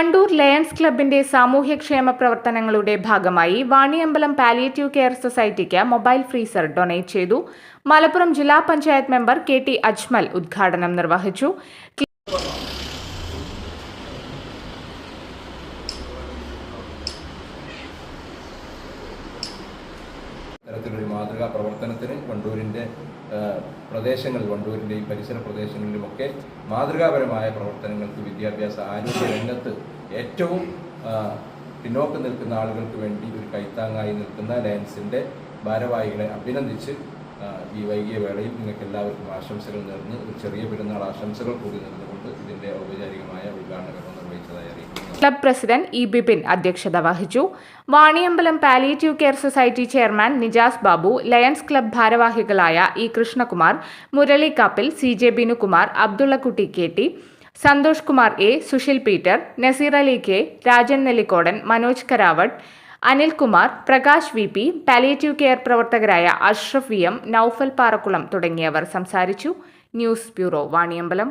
Wandoor lions ക്ലബിന്റെ സാമൂഹ്യക്ഷേമ പ്രവർത്തനങ്ങളുടെ ഭാഗമായി വാണിയമ്പലം പാലിയേറ്റീവ് കെയർ സൊസൈറ്റിക്ക് മൊബൈൽ ഫ്രീസർ ഡൊണേറ്റ് ചെയ്തു. മലപ്പുറം ജില്ലാ panchayat member K T Ajmal ഉദ്ഘാടനം നിർവഹിച്ചു. മാതൃകാ പ്രവർത്തനത്തിന് വണ്ടൂരിന്റെ പ്രദേശങ്ങൾ വണ്ടൂരിന്റെയും പരിസര പ്രദേശങ്ങളിലുമൊക്കെ മാതൃകാപരമായ പ്രവർത്തനങ്ങൾക്ക് വിദ്യാഭ്യാസ ആരോഗ്യ രംഗത്ത് ഏറ്റവും പിന്നോക്കം നിൽക്കുന്ന ആളുകൾക്ക് വേണ്ടി ഒരു കൈത്താങ്ങായി നിൽക്കുന്ന ലയൻസിന്റെ ഭാരവാഹികളെ അഭിനന്ദിച്ച് ഈ വൈകിയ വേളയിൽ നിങ്ങൾക്ക് എല്ലാവർക്കും ആശംസകൾ നേർന്ന് ഒരു ചെറിയ പെരുന്നാൾ ആശംസകൾ കൂടി നേർന്നുകൊണ്ട് ഇതിന്റെ ഔപചാരികമായ ഉദ്ഘാടന കർമ്മം നിർവഹിച്ചതായി ക്ലബ് പ്രസിഡന്റ് ഇ ബിപിൻ അധ്യക്ഷത വഹിച്ചു. Vaniyambalam palliative care society chairman Nijas Babu lions club ഭാരവാഹികളായ E Krishnakumar Murali Kappil C J Binukumar Abdullakutty K T Santhosh Kumar A Susheel Peter Naseer Ali K Rajan Nellikkodan Manoj Karavattu Anilkumar Prakash V P palliative care പ്രവർത്തകരായ Ashraf V M Noufal Parakkulam തുടങ്ങിയവർ സംസാരിച്ചു. News bureau Vaniyambalam.